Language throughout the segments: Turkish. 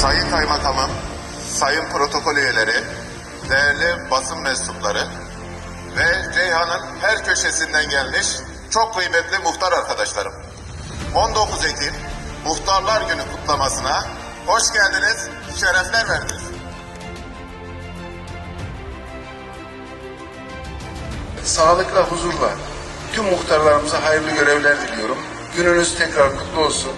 Sayın Kaymakamım, Sayın Protokol üyeleri, değerli basın mensupları ve Ceyhan'ın her köşesinden gelmiş çok kıymetli muhtar arkadaşlarım. 19 Ekim Muhtarlar Günü kutlamasına hoş geldiniz, şerefler verdiniz. Sağlıkla, huzurla tüm muhtarlarımıza hayırlı görevler diliyorum. Gününüz tekrar kutlu olsun.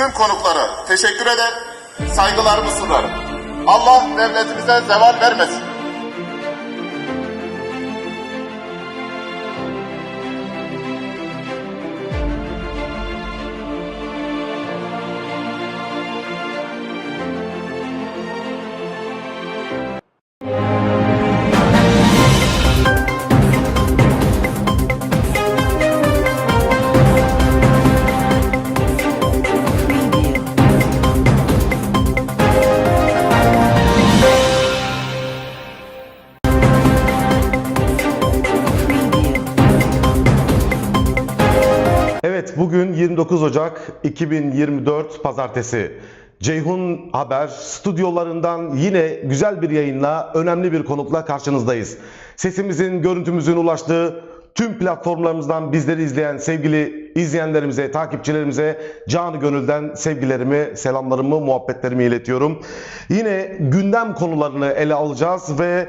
Tüm konuklara teşekkür eder, saygılarımı sunarım. Allah devletimize zeval vermesin. 29 Ocak 2024 Pazartesi. Ceyhun Haber stüdyolarından yine güzel bir yayınla, önemli bir konukla karşınızdayız. Sesimizin, görüntümüzün ulaştığı tüm platformlarımızdan bizleri izleyen sevgili izleyenlerimize, takipçilerimize canı gönülden sevgilerimi, selamlarımı, muhabbetlerimi iletiyorum. Yine gündem konularını ele alacağız ve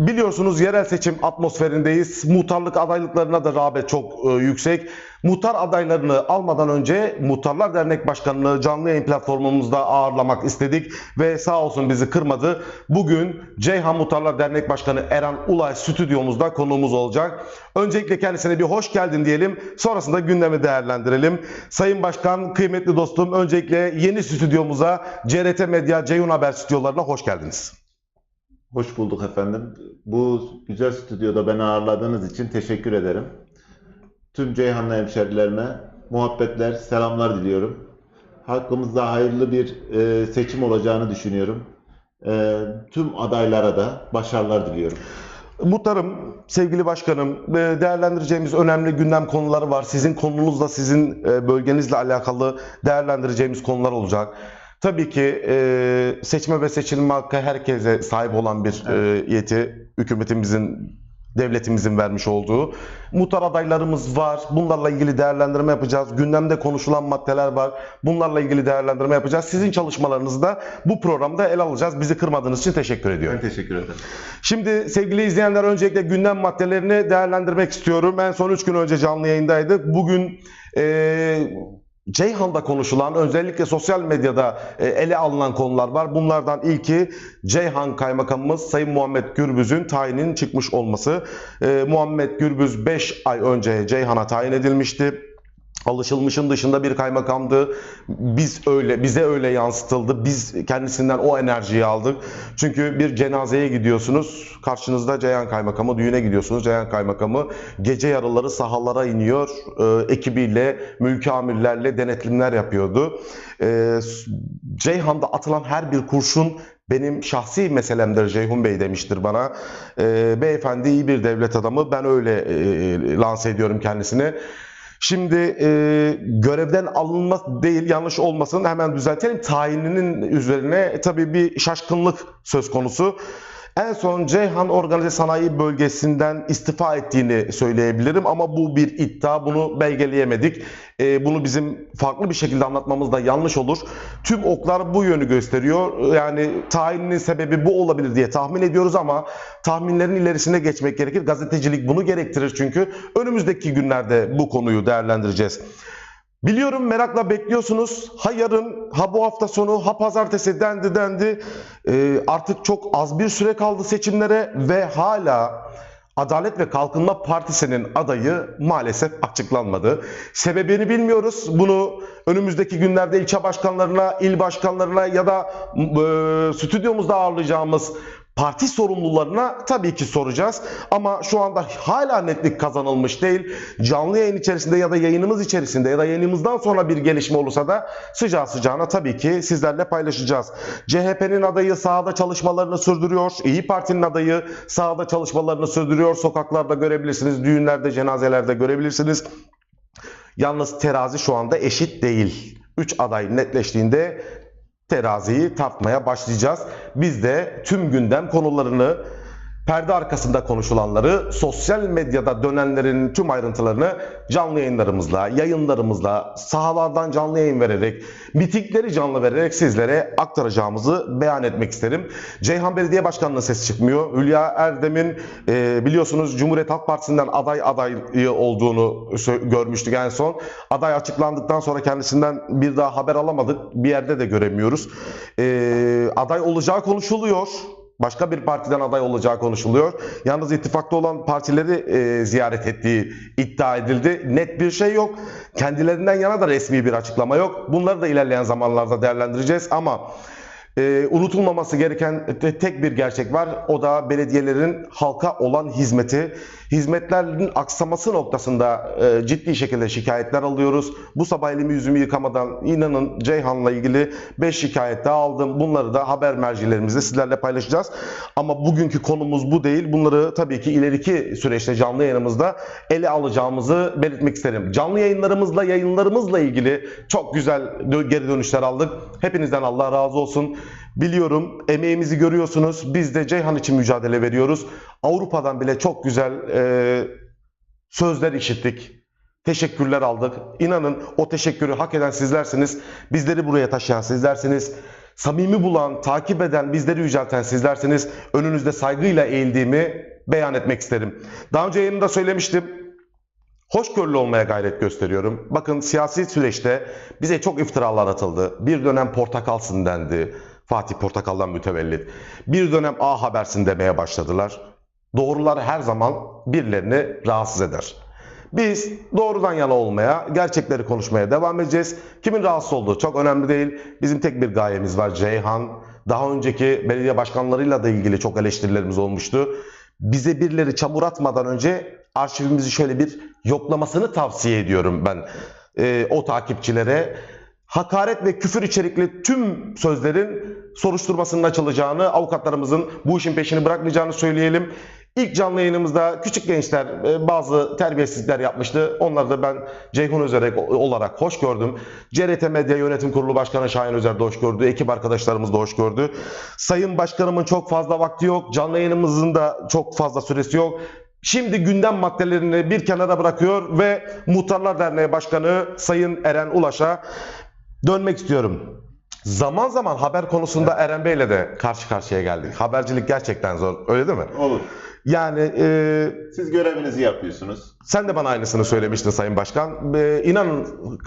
Biliyorsunuz yerel seçim atmosferindeyiz. Muhtarlık adaylıklarına da rağbet çok e, yüksek. Muhtar adaylarını almadan önce Muhtarlar Dernek Başkanı'nı canlı yayın platformumuzda ağırlamak istedik ve sağ olsun bizi kırmadı. Bugün Ceyhan Muhtarlar Dernek Başkanı Eren Ulay stüdyomuzda konuğumuz olacak. Öncelikle kendisine bir hoş geldin diyelim. Sonrasında gündemi değerlendirelim. Sayın Başkan, kıymetli dostum öncelikle yeni stüdyomuza CRT Medya Ceyhun Haber stüdyolarına hoş geldiniz. Hoş bulduk efendim. Bu güzel stüdyoda beni ağırladığınız için teşekkür ederim. Tüm Ceyhanlı hemşerilerime muhabbetler, selamlar diliyorum. Hakkımızda hayırlı bir e, seçim olacağını düşünüyorum. E, tüm adaylara da başarılar diliyorum. Muhtarım, sevgili başkanım, e, değerlendireceğimiz önemli gündem konuları var. Sizin konunuzla, sizin e, bölgenizle alakalı değerlendireceğimiz konular olacak. Tabii ki e, seçme ve seçilme hakkı herkese sahip olan bir e, yeti hükümetimizin devletimizin vermiş olduğu. Muhtar adaylarımız var. Bunlarla ilgili değerlendirme yapacağız. Gündemde konuşulan maddeler var. Bunlarla ilgili değerlendirme yapacağız. Sizin çalışmalarınızı da bu programda ele alacağız. Bizi kırmadığınız için teşekkür ediyorum. Ben teşekkür ederim. Şimdi sevgili izleyenler öncelikle gündem maddelerini değerlendirmek istiyorum. En son 3 gün önce canlı yayındaydık. Bugün eee Ceyhan'da konuşulan özellikle sosyal medyada e, ele alınan konular var. Bunlardan ilki Ceyhan Kaymakamımız Sayın Muhammed Gürbüz'ün tayinin çıkmış olması. E, Muhammed Gürbüz 5 ay önce Ceyhan'a tayin edilmişti. Alışılmışın dışında bir kaymakamdı. Biz öyle, bize öyle yansıtıldı. Biz kendisinden o enerjiyi aldık. Çünkü bir cenazeye gidiyorsunuz. Karşınızda Ceyhan Kaymakamı, düğüne gidiyorsunuz. Ceyhan Kaymakamı gece yarıları sahalara iniyor. E, ekibiyle, mülki amirlerle denetimler yapıyordu. E, Ceyhan'da atılan her bir kurşun benim şahsi meselemdir Ceyhun Bey demiştir bana. E, beyefendi iyi bir devlet adamı. Ben öyle e, lanse ediyorum kendisini. Şimdi e, görevden alınma değil yanlış olmasın hemen düzeltelim. Tayininin üzerine tabii bir şaşkınlık söz konusu. En son Ceyhan Organize Sanayi Bölgesi'nden istifa ettiğini söyleyebilirim ama bu bir iddia. Bunu belgeleyemedik. E, bunu bizim farklı bir şekilde anlatmamız da yanlış olur. Tüm oklar bu yönü gösteriyor. Yani tayininin sebebi bu olabilir diye tahmin ediyoruz ama tahminlerin ilerisine geçmek gerekir. Gazetecilik bunu gerektirir çünkü. Önümüzdeki günlerde bu konuyu değerlendireceğiz. Biliyorum merakla bekliyorsunuz. Ha yarın, ha bu hafta sonu, ha pazartesi dendi dendi. Ee, artık çok az bir süre kaldı seçimlere ve hala Adalet ve Kalkınma Partisi'nin adayı maalesef açıklanmadı. Sebebini bilmiyoruz. Bunu önümüzdeki günlerde ilçe başkanlarına, il başkanlarına ya da e, stüdyomuzda ağırlayacağımız parti sorumlularına tabii ki soracağız. Ama şu anda hala netlik kazanılmış değil. Canlı yayın içerisinde ya da yayınımız içerisinde ya da yayınımızdan sonra bir gelişme olursa da sıcağı sıcağına tabii ki sizlerle paylaşacağız. CHP'nin adayı sahada çalışmalarını sürdürüyor. İyi Parti'nin adayı sahada çalışmalarını sürdürüyor. Sokaklarda görebilirsiniz, düğünlerde, cenazelerde görebilirsiniz. Yalnız terazi şu anda eşit değil. 3 aday netleştiğinde teraziyi tartmaya başlayacağız. Biz de tüm gündem konularını, perde arkasında konuşulanları, sosyal medyada dönenlerin tüm ayrıntılarını canlı yayınlarımızla, yayınlarımızla, sahalardan canlı yayın vererek, mitingleri canlı vererek sizlere aktaracağımızı beyan etmek isterim. Ceyhan Belediye Başkanı'nın sesi çıkmıyor. Hülya Erdem'in e, biliyorsunuz Cumhuriyet Halk Partisi'nden aday adayı olduğunu görmüştük en son. Aday açıklandıktan sonra kendisinden bir daha haber alamadık. Bir yerde de göremiyoruz. E, aday olacağı konuşuluyor. Başka bir partiden aday olacağı konuşuluyor. Yalnız ittifakta olan partileri e, ziyaret ettiği iddia edildi. Net bir şey yok. Kendilerinden yana da resmi bir açıklama yok. Bunları da ilerleyen zamanlarda değerlendireceğiz ama e, unutulmaması gereken te- tek bir gerçek var. O da belediyelerin halka olan hizmeti. Hizmetlerin aksaması noktasında e, ciddi şekilde şikayetler alıyoruz. Bu sabah elimi yüzümü yıkamadan inanın Ceyhan'la ilgili 5 şikayet daha aldım. Bunları da haber mercilerimizde sizlerle paylaşacağız. Ama bugünkü konumuz bu değil. Bunları tabii ki ileriki süreçte canlı yayınımızda ele alacağımızı belirtmek isterim. Canlı yayınlarımızla, yayınlarımızla ilgili çok güzel geri dönüşler aldık. Hepinizden Allah razı olsun. Biliyorum emeğimizi görüyorsunuz. Biz de Ceyhan için mücadele veriyoruz. Avrupa'dan bile çok güzel e, sözler işittik. Teşekkürler aldık. İnanın o teşekkürü hak eden sizlersiniz. Bizleri buraya taşıyan sizlersiniz. Samimi bulan, takip eden, bizleri yücelten sizlersiniz. Önünüzde saygıyla eğildiğimi beyan etmek isterim. Daha önce yayınımda söylemiştim. Hoşgörülü olmaya gayret gösteriyorum. Bakın siyasi süreçte bize çok iftiralar atıldı. Bir dönem portakalsın dendi. Fatih Portakal'dan mütevellit. Bir dönem A Habersin demeye başladılar. Doğrular her zaman birilerini rahatsız eder. Biz doğrudan yana olmaya, gerçekleri konuşmaya devam edeceğiz. Kimin rahatsız olduğu çok önemli değil. Bizim tek bir gayemiz var Ceyhan. Daha önceki belediye başkanlarıyla da ilgili çok eleştirilerimiz olmuştu. Bize birileri çamur atmadan önce arşivimizi şöyle bir yoklamasını tavsiye ediyorum ben e, o takipçilere. Hakaret ve küfür içerikli tüm sözlerin soruşturmasının açılacağını, avukatlarımızın bu işin peşini bırakmayacağını söyleyelim. İlk canlı yayınımızda küçük gençler e, bazı terbiyesizlikler yapmıştı. Onları da ben Ceyhun Özerek olarak hoş gördüm. CRT Medya Yönetim Kurulu Başkanı Şahin Özer de hoş gördü. Ekip arkadaşlarımız da hoş gördü. Sayın Başkanımın çok fazla vakti yok. Canlı yayınımızın da çok fazla süresi yok. Şimdi gündem maddelerini bir kenara bırakıyor ve Muhtarlar Derneği Başkanı Sayın Eren Ulaş'a dönmek istiyorum. Zaman zaman haber konusunda Eren Bey'le de karşı karşıya geldik. Habercilik gerçekten zor. Öyle değil mi? Olur. Yani e, Siz görevinizi yapıyorsunuz. sen de bana aynısını söylemiştin Sayın Başkan. E, inanın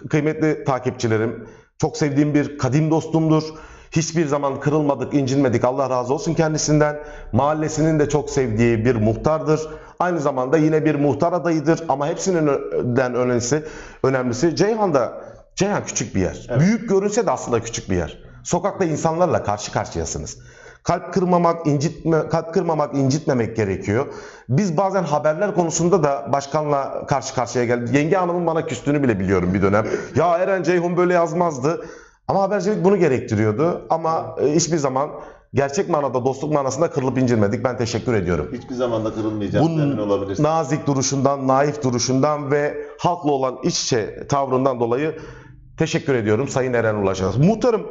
kıymetli takipçilerim, çok sevdiğim bir kadim dostumdur. Hiçbir zaman kırılmadık, incinmedik. Allah razı olsun kendisinden. Mahallesinin de çok sevdiği bir muhtardır. Aynı zamanda yine bir muhtar adayıdır. Ama hepsinden önemlisi, önemlisi Ceyhan'da, Ceyhan küçük bir yer. Büyük görünse de aslında küçük bir yer. Sokakta insanlarla karşı karşıyasınız. Kalp kırmamak, incitme, kalp kırmamak, incitmemek gerekiyor. Biz bazen haberler konusunda da başkanla karşı karşıya geldik. Yenge Hanım'ın bana küstüğünü bile biliyorum bir dönem. Ya Eren Ceyhun böyle yazmazdı. Ama habercilik bunu gerektiriyordu. Ama e, hiçbir zaman gerçek manada, dostluk manasında kırılıp incinmedik. Ben teşekkür ediyorum. Hiçbir zaman da kırılmayacağız. Bunun olabilirsiniz. nazik duruşundan, naif duruşundan ve halkla olan iç içe tavrından dolayı teşekkür ediyorum Sayın Eren Ulaş'a. Muhtarım,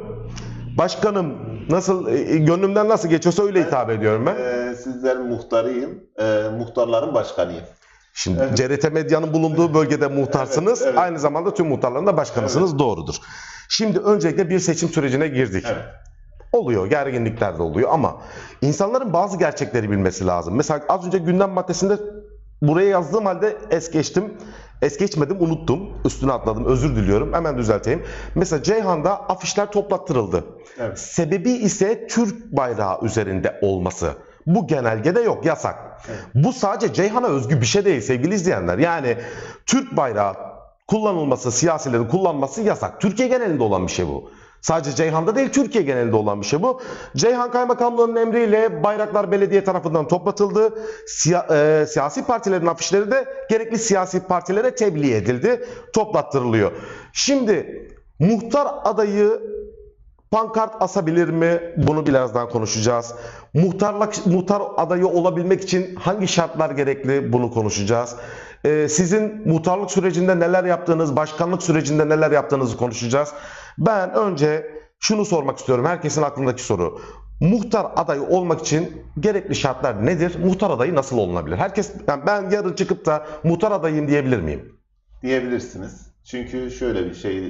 başkanım nasıl, e, gönlümden nasıl geçiyorsa öyle hitap ediyorum ben. Ee, sizlerin muhtarıyım. Ee, muhtarların başkanıyım. Şimdi CRT Medya'nın bulunduğu bölgede muhtarsınız. Evet, evet. Aynı zamanda tüm muhtarların da başkanısınız. Doğrudur. Şimdi öncelikle bir seçim sürecine girdik. Evet. Oluyor, gerginlikler de oluyor ama insanların bazı gerçekleri bilmesi lazım. Mesela az önce gündem maddesinde buraya yazdığım halde es geçtim. Es geçmedim, unuttum. Üstüne atladım, özür diliyorum. Hemen düzelteyim. Mesela Ceyhan'da afişler toplattırıldı. Evet. Sebebi ise Türk bayrağı üzerinde olması. Bu genelgede yok, yasak. Bu sadece Ceyhan'a özgü bir şey değil sevgili izleyenler. Yani Türk bayrağı kullanılması, siyasilerin kullanması yasak. Türkiye genelinde olan bir şey bu. Sadece Ceyhan'da değil Türkiye genelinde olan bir şey bu. Ceyhan Kaymakamlığı'nın emriyle bayraklar belediye tarafından toplatıldı. Siya- e, siyasi partilerin afişleri de gerekli siyasi partilere tebliğ edildi. Toplattırılıyor. Şimdi muhtar adayı pankart asabilir mi? Bunu birazdan konuşacağız. Muhtarlık, muhtar adayı olabilmek için hangi şartlar gerekli? Bunu konuşacağız. Ee, sizin muhtarlık sürecinde neler yaptığınız, başkanlık sürecinde neler yaptığınızı konuşacağız. Ben önce şunu sormak istiyorum. Herkesin aklındaki soru. Muhtar adayı olmak için gerekli şartlar nedir? Muhtar adayı nasıl olunabilir? Herkes yani ben yarın çıkıp da muhtar adayım diyebilir miyim? diyebilirsiniz. Çünkü şöyle bir şey e,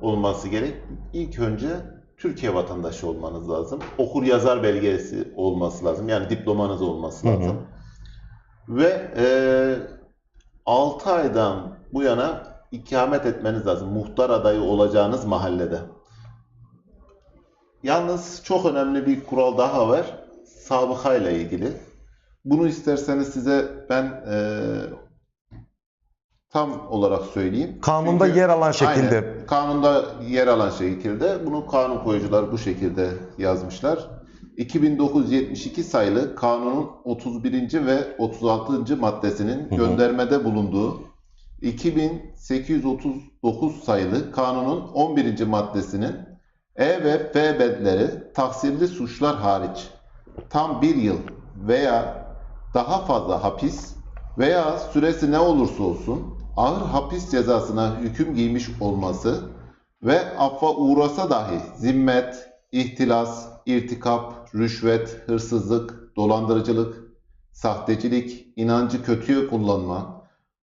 olması gerek. İlk önce Türkiye vatandaşı olmanız lazım. Okur yazar belgesi olması lazım. Yani diplomanız olması Hı hı. lazım. Ve e, 6 aydan bu yana ikamet etmeniz lazım. Muhtar adayı olacağınız mahallede. Yalnız çok önemli bir kural daha var. Sabıka ile ilgili. Bunu isterseniz size ben e, tam olarak söyleyeyim. Kanunda Çünkü- yer alan şekilde. Aynen, kanunda yer alan şekilde. Bunu kanun koyucular bu şekilde yazmışlar. 2972 sayılı kanunun 31. ve 36. maddesinin göndermede bulunduğu 2839 sayılı kanunun 11. maddesinin E ve F bedleri taksirli suçlar hariç tam bir yıl veya daha fazla hapis veya süresi ne olursa olsun ağır hapis cezasına hüküm giymiş olması ve affa uğrasa dahi zimmet, ihtilas, irtikap, rüşvet, hırsızlık, dolandırıcılık, sahtecilik, inancı kötüye kullanma,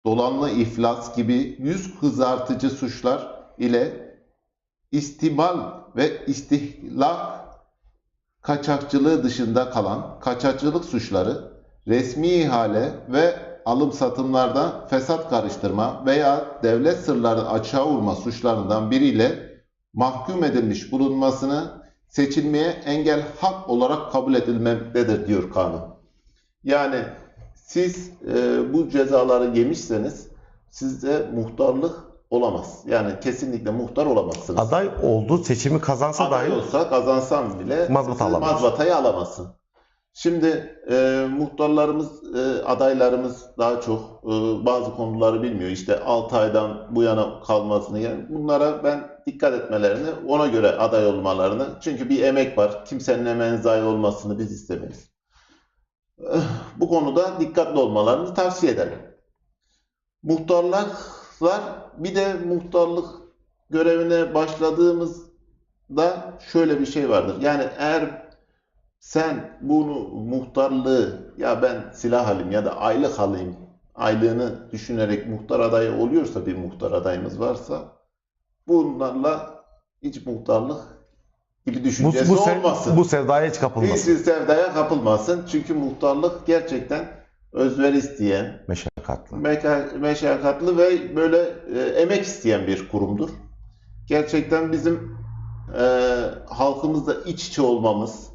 dolanlı iflas gibi yüz kızartıcı suçlar ile istimal ve istihlak kaçakçılığı dışında kalan kaçakçılık suçları, resmi ihale ve alım satımlarda fesat karıştırma veya devlet sırları açığa vurma suçlarından biriyle mahkum edilmiş bulunmasını seçilmeye engel hak olarak kabul edilmektedir diyor kanun. Yani siz e, bu cezaları yemişseniz sizde muhtarlık olamaz. Yani kesinlikle muhtar olamazsınız. Aday oldu, seçimi kazansa Aday dahi olsa kazansam bile Mazbata siz alamaz. mazbatayı alamazsın. Şimdi e, muhtarlarımız, e, adaylarımız daha çok e, bazı konuları bilmiyor. İşte 6 aydan bu yana kalmasını yani bunlara ben dikkat etmelerini, ona göre aday olmalarını. Çünkü bir emek var. Kimsenin emeğinin zayi olmasını biz istemeyiz. Eh, Bu konuda dikkatli olmalarını tavsiye ederim. Muhtarlıklar bir de muhtarlık görevine başladığımızda şöyle bir şey vardır. Yani eğer sen bunu muhtarlığı ya ben silah alayım ya da aylık alayım aylığını düşünerek muhtar adayı oluyorsa bir muhtar adayımız varsa bunlarla hiç muhtarlık Bu, düşüncesi bu, sev- olmasın. bu sevdaya hiç kapılmasın. Hiçbir sevdaya kapılmasın. Çünkü muhtarlık gerçekten özveri isteyen, Meşakkatli. meka- meşakkatli ve böyle e, emek isteyen bir kurumdur. Gerçekten bizim e, halkımızla iç içe olmamız,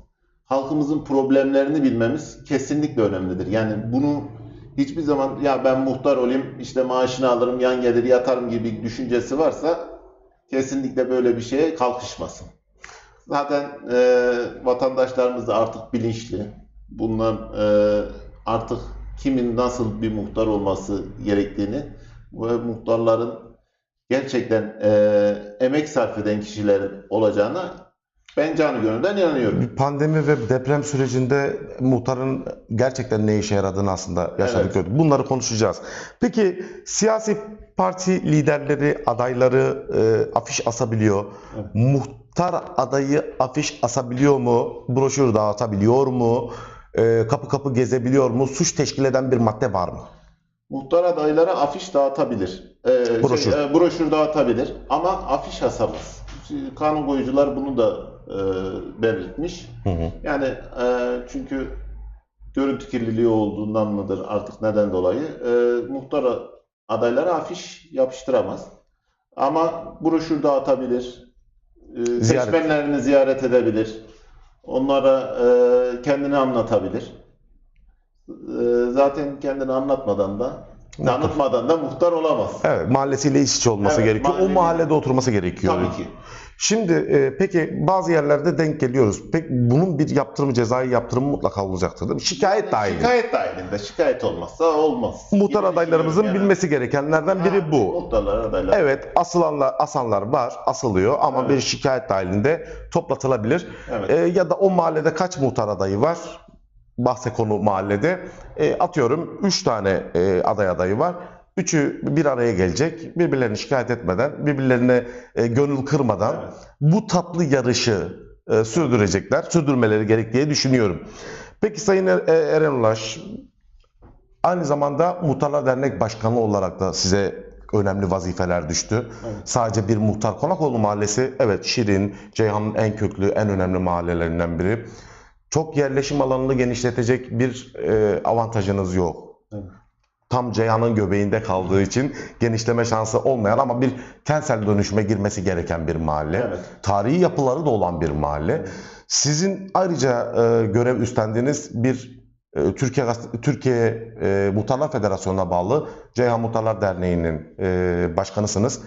halkımızın problemlerini bilmemiz kesinlikle önemlidir. Yani bunu hiçbir zaman ya ben muhtar olayım, işte maaşını alırım, yan gelir yatarım gibi düşüncesi varsa kesinlikle böyle bir şeye kalkışmasın. Zaten e, vatandaşlarımız da artık bilinçli. Bundan e, artık kimin nasıl bir muhtar olması gerektiğini ve muhtarların gerçekten e, emek sarf eden kişilerin olacağına ben canı gönülden inanıyorum. Pandemi ve deprem sürecinde muhtarın gerçekten ne işe yaradığını aslında yaşadık Evet. gördük. Bunları konuşacağız. Peki siyasi parti liderleri, adayları e, afiş asabiliyor. Evet. Muhtar adayı afiş asabiliyor mu? Broşür dağıtabiliyor mu? E, kapı kapı gezebiliyor mu? Suç teşkil eden bir madde var mı? Muhtar adaylara afiş dağıtabilir. Ee, Broşür. Şey, e, broşür dağıtabilir ama afiş asamaz. Kanun koyucular bunu da e, belirtmiş. Hı hı. Yani e, çünkü görüntü kirliliği olduğundan mıdır artık neden dolayı e, muhtar adaylara afiş yapıştıramaz. Ama broşür dağıtabilir. E, Ziyaret. seçmenlerini ziyaret edebilir. Onlara e, kendini anlatabilir. E, zaten kendini anlatmadan da Muhtar. tanıtmadan da muhtar olamaz. Evet, mahallesiyle iç içe olması Evet, gerekiyor. O mahalleyle- mahallede oturması gerekiyor. Tabii ki. Şimdi e, peki bazı yerlerde denk geliyoruz. Peki bunun bir yaptırımı, cezai yaptırımı mutlaka olacaktır değil mi? Şikayet dahil. Şikayet dahilinde. Şikayet olmazsa olmaz. Muhtar Gibi adaylarımızın yani. bilmesi gerekenlerden biri bu. Muhtarlar, adaylar. Evet, asılanlar, asanlar var, asılıyor ama Evet. bir şikayet dahilinde toplatılabilir. Evet. E, ya da o mahallede kaç muhtar adayı var? Bahse konu mahallede. E, atıyorum 3 tane e, aday adayı var. Üçü bir araya gelecek. Birbirlerini şikayet etmeden, birbirlerine e, gönül kırmadan Evet. bu tatlı yarışı e, sürdürecekler. Sürdürmeleri gerek diye düşünüyorum. Peki Sayın Er- e, Eren Ulaş, aynı zamanda Muhtarlar Dernek Başkanı olarak da size önemli vazifeler düştü. Evet. Sadece bir muhtar Konakoğlu Mahallesi, evet Şirin, Ceyhan'ın en köklü, en önemli mahallelerinden biri. Çok yerleşim alanını genişletecek bir e, avantajınız yok. Evet. Tam Ceyhan'ın göbeğinde kaldığı için genişleme şansı olmayan ama bir kentsel dönüşüme girmesi gereken bir mahalle. Evet. Tarihi yapıları da olan bir mahalle. Sizin ayrıca e, görev üstlendiğiniz bir e, Türkiye Türkiye e, Muhtarlar Federasyonu'na bağlı Ceyhan Muhtarlar Derneği'nin e, başkanısınız.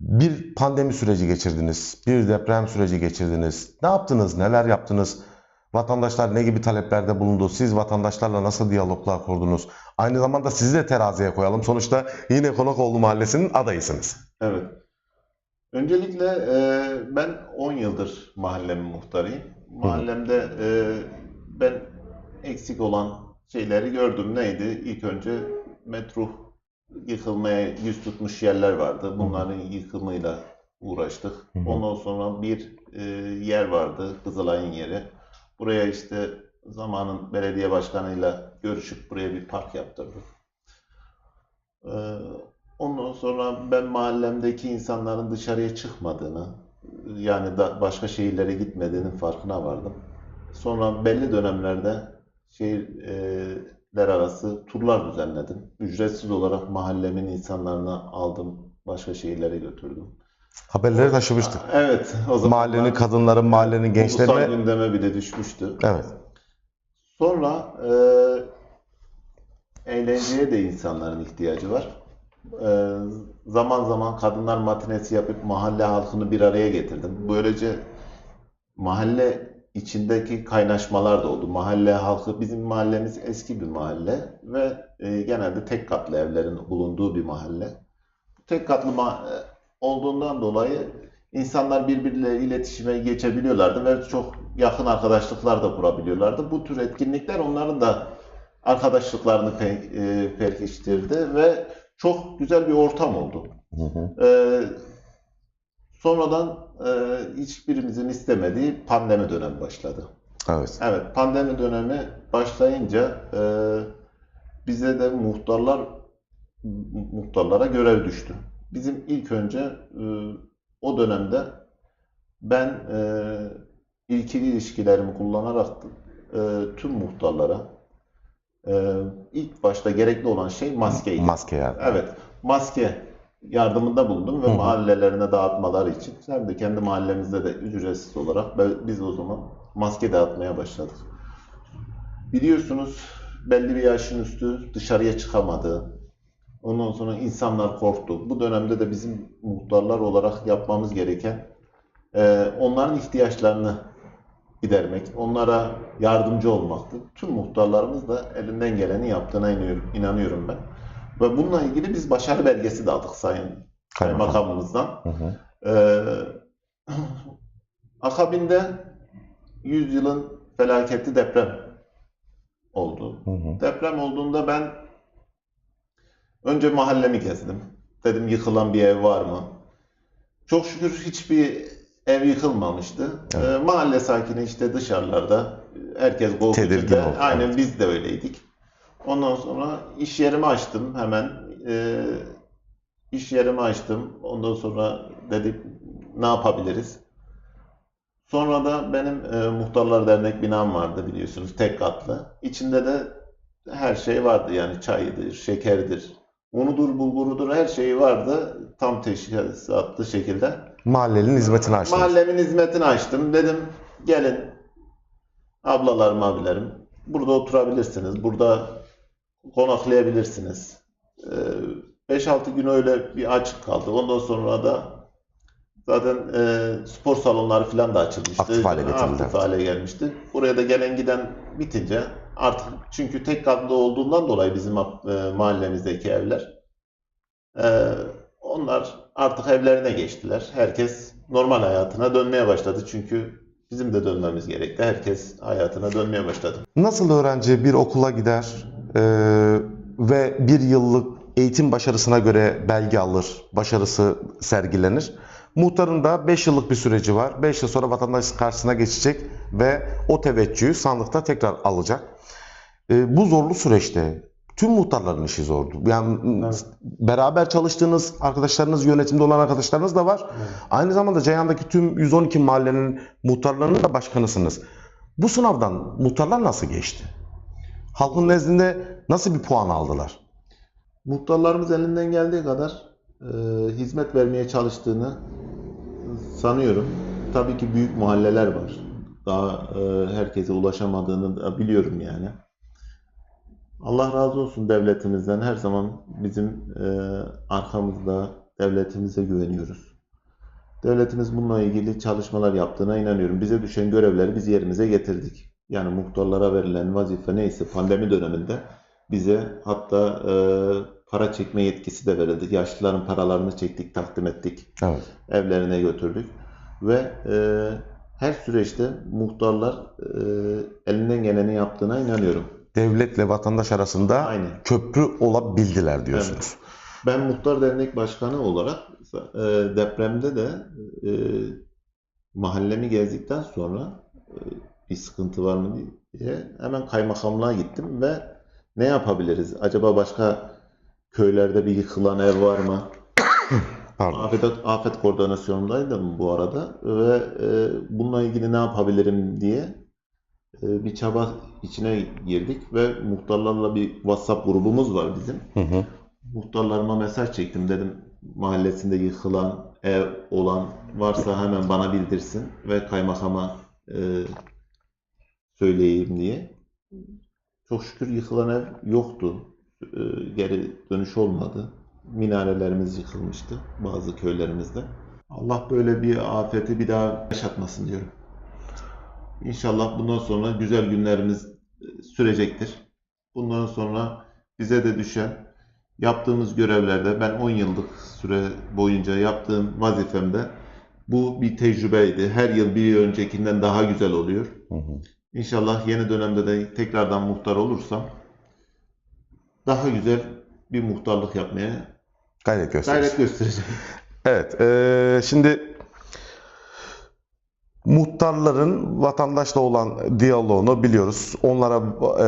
Bir pandemi süreci geçirdiniz, bir deprem süreci geçirdiniz. Ne yaptınız, neler yaptınız? Vatandaşlar ne gibi taleplerde bulundu? Siz vatandaşlarla nasıl diyaloglar kurdunuz? Aynı zamanda sizi de teraziye koyalım. Sonuçta yine Konakoğlu Mahallesi'nin adayısınız. Evet. Öncelikle e, ben 10 yıldır mahallemin muhtarıyım. Mahallemde e, ben eksik olan şeyleri gördüm. Neydi? İlk önce metro yıkılmaya yüz tutmuş yerler vardı. Bunların yıkımıyla uğraştık. Ondan sonra bir e, yer vardı, Kızılay'ın yeri. Buraya işte zamanın belediye başkanıyla görüşüp buraya bir park yaptırdık. Ee, Ondan sonra ben mahallemdeki insanların dışarıya çıkmadığını, yani da başka şehirlere gitmediğinin farkına vardım. Sonra belli dönemlerde şehirler arası turlar düzenledim. Ücretsiz olarak mahallemin insanlarını aldım, başka şehirlere götürdüm. Haberleri taşımıştık. Evet, o zaman Mahallenin kadınları, mahallenin gençlerine... ulusal gündeme bile düşmüştü. Evet. Sonra e, eğlenceye de insanların ihtiyacı var. E, zaman zaman kadınlar matinesi yapıp mahalle halkını bir araya getirdim. Böylece mahalle içindeki kaynaşmalar da oldu. Mahalle halkı, bizim mahallemiz eski bir mahalle ve e, genelde tek katlı evlerin bulunduğu bir mahalle. Tek katlı ma- e, olduğundan dolayı insanlar birbirleriyle iletişime geçebiliyorlardı ve çok yakın arkadaşlıklar da kurabiliyorlardı. Bu tür etkinlikler onların da arkadaşlıklarını pe- e, pekiştirdi ve çok güzel bir ortam oldu. Hı hı. Ee, sonradan e, hiçbirimizin istemediği pandemi dönemi başladı. Evet. Evet, pandemi dönemi başlayınca e, bize de muhtarlar muhtarlara görev düştü. Bizim ilk önce e, o dönemde ben e, ilkili ilişkilerimi kullanarak e, tüm muhtarlara e, ilk başta gerekli olan şey maskeydi. Maske yani. Evet, maske yardımında bulundum ve Hı hı. mahallelerine dağıtmaları için. Hem de kendi mahallemizde de ücretsiz olarak biz o zaman maske dağıtmaya başladık. Biliyorsunuz belli bir yaşın üstü dışarıya çıkamadı. Ondan sonra insanlar korktu. Bu dönemde de bizim muhtarlar olarak yapmamız gereken e, onların ihtiyaçlarını gidermek, onlara yardımcı olmaktı. Tüm muhtarlarımız da elinden geleni yaptığına inanıyorum, ben. Ve bununla ilgili biz başarı belgesi de aldık Sayın Kaymakam. Kaymakamımızdan. Hı hı. Ee, akabinde 100 yılın felaketli deprem oldu. Hı hı. Deprem olduğunda ben önce mahallemi gezdim. Dedim yıkılan bir ev var mı? Çok şükür hiçbir ev yıkılmamıştı. Evet. Ee, mahalle sakini işte dışarılarda herkes korku Tedirgin içinde. oldu, Aynen evet. biz de öyleydik. Ondan sonra iş yerimi açtım hemen. Ee, iş yerimi açtım. Ondan sonra dedik ne yapabiliriz? Sonra da benim e, Muhtarlar Dernek binam vardı biliyorsunuz tek katlı. İçinde de her şey vardı yani çayıdır, şekerdir, unudur, bulgurudur her şeyi vardı. Tam teşkilatlı şekilde. Mahallenin hizmetini açtınız. Mahallemin hizmetini açtım. Dedim gelin ablalarım, abilerim burada oturabilirsiniz. Burada konaklayabilirsiniz. Ee, 5-6 gün öyle bir açık kaldı. Ondan sonra da zaten e, spor salonları falan da açılmıştı. Aktif hale getirildi. Aktif hale gelmişti. Buraya da gelen giden bitince artık çünkü tek katlı olduğundan dolayı bizim e, mahallemizdeki evler e, onlar artık evlerine geçtiler. Herkes normal hayatına dönmeye başladı. Çünkü bizim de dönmemiz gerekti. Herkes hayatına dönmeye başladı. Nasıl öğrenci bir okula gider e, ve bir yıllık eğitim başarısına göre belge alır, başarısı sergilenir. Muhtarın da 5 yıllık bir süreci var. 5 yıl sonra vatandaş karşısına geçecek ve o teveccühü sandıkta tekrar alacak. E, bu zorlu süreçte tüm muhtarların işi zordu. Yani Evet. beraber çalıştığınız arkadaşlarınız, yönetimde olan arkadaşlarınız da var. Aynı zamanda Ceyhan'daki tüm 112 mahallenin muhtarlarının da başkanısınız. Bu sınavdan muhtarlar nasıl geçti? Halkın nezdinde nasıl bir puan aldılar? Muhtarlarımız elinden geldiği kadar e, hizmet vermeye çalıştığını sanıyorum. Tabii ki büyük mahalleler var. Daha e, herkese ulaşamadığını da biliyorum yani. Allah razı olsun devletimizden. Her zaman bizim e, arkamızda devletimize güveniyoruz. Devletimiz bununla ilgili çalışmalar yaptığına inanıyorum. Bize düşen görevleri biz yerimize getirdik. Yani muhtarlara verilen vazife neyse pandemi döneminde bize hatta e, para çekme yetkisi de verildi. Yaşlıların paralarını çektik, takdim ettik Evet. evlerine götürdük. Ve e, her süreçte muhtarlar e, elinden geleni yaptığına inanıyorum. Devletle vatandaş arasında Aynen. köprü olabildiler diyorsunuz. Ben Muhtar Dernek Başkanı olarak e, depremde de e, mahallemi gezdikten sonra e, bir sıkıntı var mı diye hemen kaymakamlığa gittim ve ne yapabiliriz? Acaba başka köylerde bir yıkılan ev var mı? Pardon. Afet, afet koordinasyonundaydım bu arada ve e, bununla ilgili ne yapabilirim diye bir çaba içine girdik ve muhtarlarla bir WhatsApp grubumuz var bizim. Hı hı. Muhtarlarıma mesaj çektim dedim mahallesinde yıkılan ev olan varsa hemen bana bildirsin ve kaymakama e, söyleyeyim diye. Çok şükür yıkılan ev yoktu. E, geri dönüş olmadı. Minarelerimiz yıkılmıştı bazı köylerimizde. Allah böyle bir afeti bir daha yaşatmasın diyorum. İnşallah bundan sonra güzel günlerimiz e, sürecektir. Bundan sonra bize de düşen yaptığımız görevlerde ben 10 yıllık süre boyunca yaptığım vazifemde bu bir tecrübeydi. Her yıl bir öncekinden daha güzel oluyor. Hı hı. İnşallah yeni dönemde de tekrardan muhtar olursam daha güzel bir muhtarlık yapmaya Gayret gayret göstereceğim. Evet, eee, şimdi Muhtarların vatandaşla olan diyaloğunu biliyoruz. Onlara e,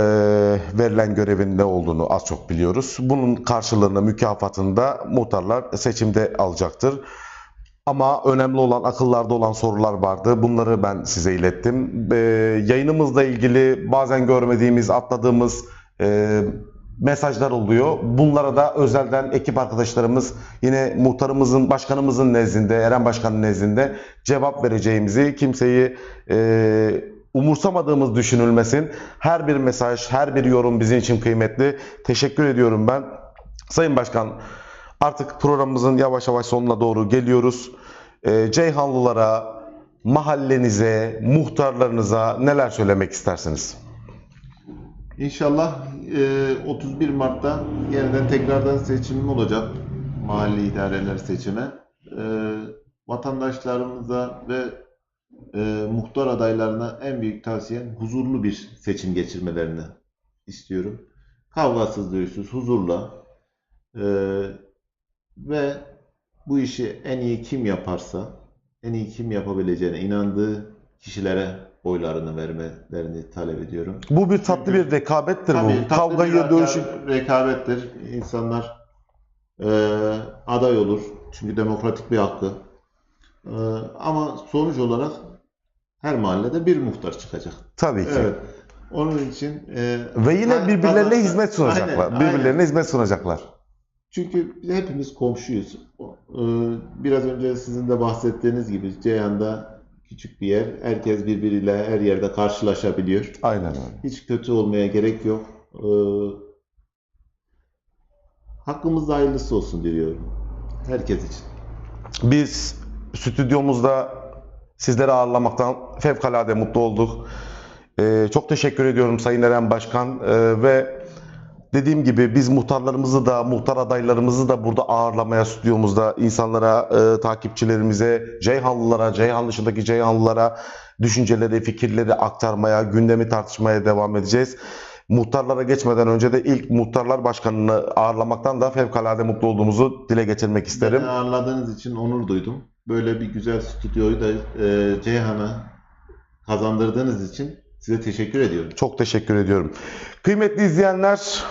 verilen görevin ne olduğunu az çok biliyoruz. Bunun karşılığını, mükafatını da muhtarlar seçimde alacaktır. Ama önemli olan akıllarda olan sorular vardı. Bunları ben size ilettim. E, yayınımızla ilgili bazen görmediğimiz, atladığımız e, mesajlar oluyor. Bunlara da özelden ekip arkadaşlarımız yine muhtarımızın, başkanımızın nezdinde, Eren Başkan'ın nezdinde cevap vereceğimizi, kimseyi e, umursamadığımız düşünülmesin. Her bir mesaj, her bir yorum bizim için kıymetli. Teşekkür ediyorum ben. Sayın Başkan, artık programımızın yavaş yavaş sonuna doğru geliyoruz. E, Ceyhanlılara, mahallenize, muhtarlarınıza neler söylemek istersiniz? İnşallah e, 31 Mart'ta yeniden tekrardan seçimim olacak. Mahalle idareler seçimi. E, vatandaşlarımıza ve e, muhtar adaylarına en büyük tavsiyem huzurlu bir seçim geçirmelerini istiyorum. Kavgasız, dövüşsüz, huzurla e, ve bu işi en iyi kim yaparsa, en iyi kim yapabileceğine inandığı kişilere oylarını vermelerini talep ediyorum. Bu bir tatlı bir rekabettir Tabii, bu. bir reka- dövüşü... rekabettir. İnsanlar e, aday olur. Çünkü demokratik bir hakkı. E, ama sonuç olarak her mahallede bir muhtar çıkacak. Tabii ki. Evet. Onun için e, Ve yine ha- birbirlerine kazansa- hizmet sunacaklar. Aynen, birbirlerine aynen. hizmet sunacaklar. Çünkü hepimiz komşuyuz. E, biraz önce sizin de bahsettiğiniz gibi Ceyhan'da küçük bir yer. Herkes birbiriyle her yerde karşılaşabiliyor. Aynen öyle. Hiç kötü olmaya gerek yok. Ee, hakkımızda hayırlısı olsun diliyorum. Herkes için. Biz stüdyomuzda sizleri ağırlamaktan fevkalade mutlu olduk. Ee, çok teşekkür ediyorum Sayın Eren Başkan Ee, ve dediğim gibi biz muhtarlarımızı da muhtar adaylarımızı da burada ağırlamaya stüdyomuzda insanlara, e, takipçilerimize, Ceyhanlılara, Ceyhan dışındaki Ceyhanlılara düşünceleri, fikirleri aktarmaya, gündemi tartışmaya devam edeceğiz. Muhtarlara geçmeden önce de ilk muhtarlar başkanını ağırlamaktan da fevkalade mutlu olduğumuzu dile getirmek isterim. Beni ağırladığınız için onur duydum. Böyle bir güzel stüdyoyu da e, Ceyhan'a kazandırdığınız için size teşekkür ediyorum. Çok teşekkür ediyorum. Kıymetli izleyenler,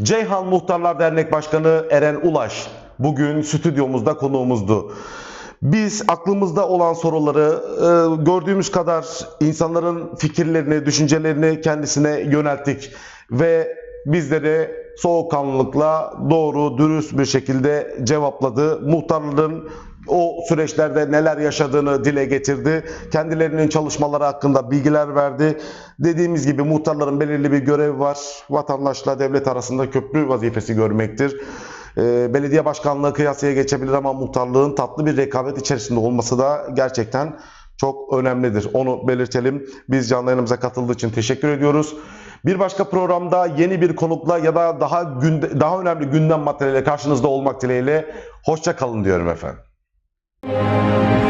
Ceyhan Muhtarlar Dernek Başkanı Eren Ulaş bugün stüdyomuzda konuğumuzdu. Biz aklımızda olan soruları e, gördüğümüz kadar insanların fikirlerini, düşüncelerini kendisine yönelttik ve bizleri soğukkanlılıkla doğru, dürüst bir şekilde cevapladı. Muhtarların o süreçlerde neler yaşadığını dile getirdi. Kendilerinin çalışmaları hakkında bilgiler verdi. Dediğimiz gibi muhtarların belirli bir görevi var. Vatandaşla devlet arasında köprü vazifesi görmektir. Ee, belediye başkanlığı kıyasıya geçebilir ama muhtarlığın tatlı bir rekabet içerisinde olması da gerçekten çok önemlidir. Onu belirtelim. Biz canlı yayınımıza katıldığı için teşekkür ediyoruz. Bir başka programda yeni bir konukla ya da daha günde, daha önemli gündem materyaliyle karşınızda olmak dileğiyle hoşça kalın diyorum efendim. Thank you.